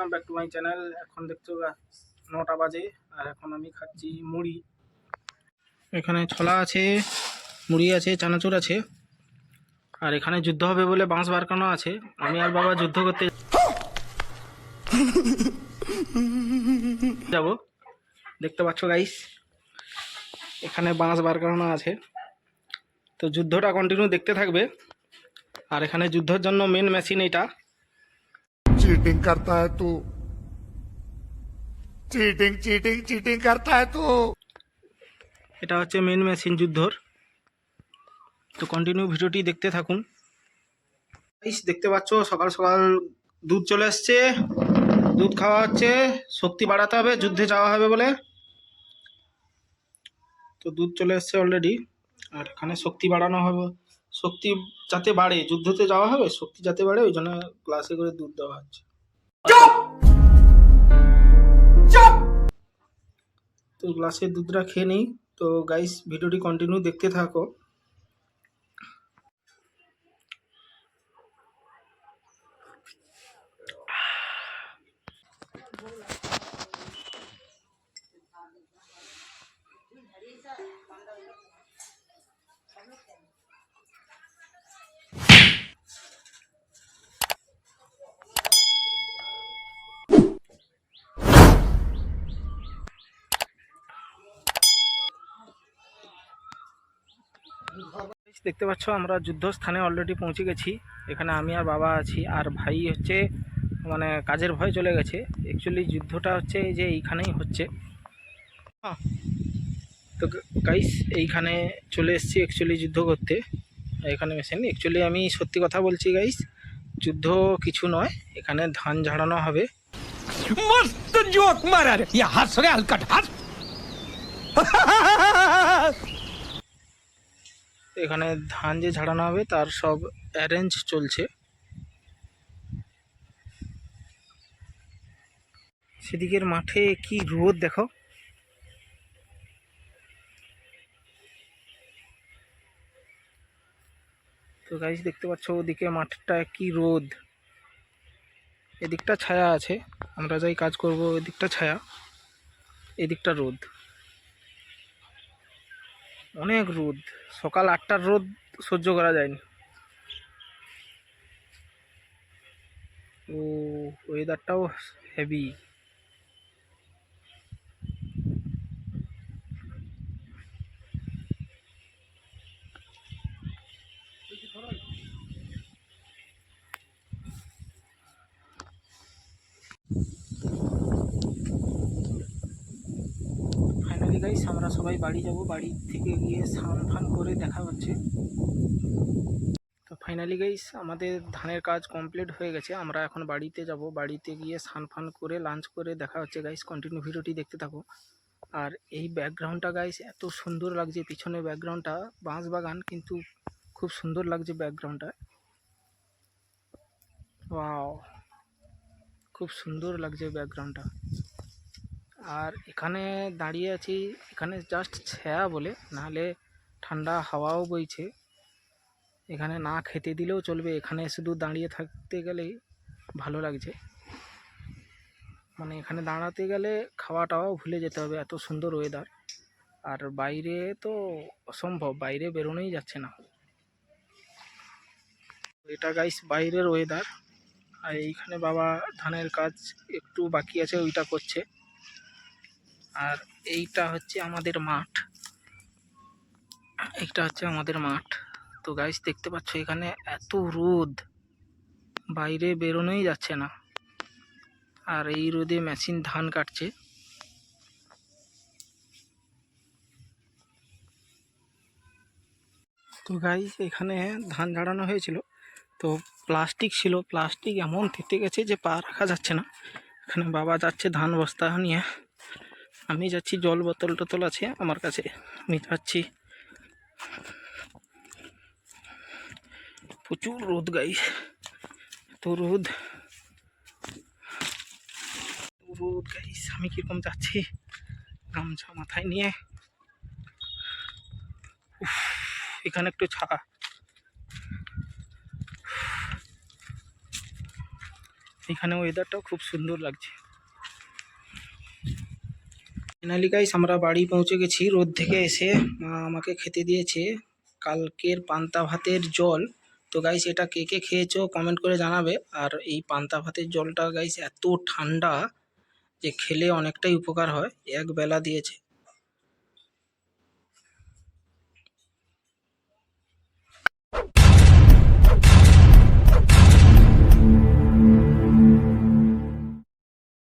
Welcome back to my channel এখন দেখছ নটা বাজে, আর এখন আমি খাচ্ছি মুড়ি। এখানে ছোলা আছে, মুড়ি আছে, চানাচুর আছে। আর এখানে যুদ্ধ হবে বলে বাঁশ বারকানো আছে। আমি আর বাবা যুদ্ধ করতে যাব। দেখতে পাচ্ছ গাইস এখানে বাঁশ বারকানো আছে। তো যুদ্ধটা কন্টিনিউ দেখতে থাকবে। আর এখানে যুদ্ধের জন্য মেন মেশিন এটা। चीटिंग करता है तू चीटिंग चीटिंग चीटिंग करता है तू এটা হচ্ছে মেন মেশিন যুদ্ধর তো কন্টিনিউ ভিডিওটি দেখতে থাকুন গাইস, দেখতে পাচ্ছ সকাল সকাল দুধ চলে এসছে দুধ খাওয়া হচ্ছে শক্তি বাড়াতে হবে যুদ্ধে যাওয়া হবে বলে তো দুধ চলে এসছে অলরেডি আর এখানে শক্তি বাড়ানো হবে শক্তি যাতে বাড়ে যুদ্ধতে যাওয়া হবে শক্তি যাতে বাড়ে ওই জন্য গ্লাসে করে দুধ দেওয়া হচ্ছে তো গ্লাসে দুধটা খেয়ে নিই। তো গাইস ভিডিওটি কন্টিনিউ দেখতে থাকো। দেখতে পাচ্ছ, আমরা যুদ্ধস্থানে অলরেডি পৌঁছে গেছি। এখানে আমি আর বাবা আছি। আর ভাই হচ্ছে মানে কাজের ভয় চলে গেছে। অ্যাকচুয়ালি যুদ্ধটা হচ্ছে যে এইখানেই হচ্ছে। হ্যাঁ। তো গাইস এইখানে চলে এসেছি অ্যাকচুয়ালি যুদ্ধ করতে। এখানে মেশিন অ্যাকচুয়ালি আমি সত্যি কথা বলছি গাইস যুদ্ধ কিছু নয়। এখানে ধান ঝাড়ানো হবে। মস্ত জোক মারার। ইয়া হাসরে হাস এখানে ধান যে ঝাড়ানো হবে, তার সব অ্যারেঞ্জ চলছে। সেদিকের মাঠে কি রোদ দেখো। তো গাইস দেখতে পাচ্ছ ওদিকে মাঠটা কি রোদ। এদিকটা ছায়া আছে, আমরা যাই কাজ করব এদিকটা ছায়া, এদিকটা রোদ। অনেক রোদ। সকাল আটটার রোদ সহ্য করা যায়নি। ও ওয়েদারটাও হেভি গাইস আমরা সবাই বাড়ি যাব। বাড়ি থেকে গিয়ে স্নান ফান করে দেখা হচ্ছে। তো ফাইনালি গাইস আমাদের ধানের কাজ কমপ্লিট হয়ে গেছে। আমরা এখন বাড়িতে যাব। বাড়িতে গিয়ে স্নান ফান করে লাঞ্চ করে দেখা হচ্ছে গাইস কন্টিনিউ ভিডিওটি দেখতে থাকো। আর এই ব্যাকগ্রাউন্ডটা গাইস এত সুন্দর লাগছে। পিছনে ব্যাকগ্রাউন্ডটা বাঁশ বাগান, কিন্তু খুব সুন্দর লাগছে ব্যাকগ্রাউন্ডটা ওয়াও খুব সুন্দর লাগছে ব্যাকগ্রাউন্ডটা আর এখানে দাঁড়িয়ে আছি, এখানে জাস্ট ছায়া বলে, নাহলে ঠান্ডা হাওয়াও বইছে। এখানে না খেতে দিলেও চলবে, এখানে শুধু দাঁড়িয়ে থাকতে গেলেই ভালো লাগছে। মানে এখানে দাঁড়াতে গেলে খাওয়াটাও ভুলে যেতে হবে, এত সুন্দর ওয়েদার আর বাইরে তো অসম্ভব, বাইরে বেরোনোই যাচ্ছে না। এটা গাইস বাইরের ওয়েদার আর এইখানে বাবা ধানের কাজ একটু বাকি আছে, ওইটা করছে। আর এইটা হচ্ছে আমাদের মাঠ। এইটা হচ্ছে আমাদের মাঠ। তো গাইস দেখতে পাচ্ছ এখানে এত রোদ। বাইরে বেরোনোই যাচ্ছে না। আর এই রোদে মেশিন ধান কাটছে। তো গাইস এখানে ধান ঝাড়ানো হয়েছিল। তো প্লাস্টিক ছিল। প্লাস্টিক এমন থেতে গেছে যে পা রাখা যাচ্ছে না। এখানে বাবা যাচ্ছে ধান বস্তা নিয়ে। আমি যাচ্ছি জল বোতল টোতল আছে আমার কাছে। আমি যাচ্ছি। প্রচুর রোদ গাই তো রোদ। রোদ গাইস আমি কীরকম যাচ্ছি? গামছা মাথায় নিয়ে। এখানে একটু ছা এখানে ওয়েদারটাও খুব সুন্দর লাগছে। ফাইনালি গাইস আমরা বাড়ি পৌঁছে গেছি। রোদ থেকে এসে মা আমাকে খেতে দিয়েছে কালকের পান্তা ভাতের জল। তো গাইস এটা কে কে খেয়েছো কমেন্ট করে জানাবে। আর এই পান্তা ভাতের জলটা গাইস এত ঠান্ডা যে খেলে অনেকটাই উপকার হয়। এক বেলা দিয়েছে।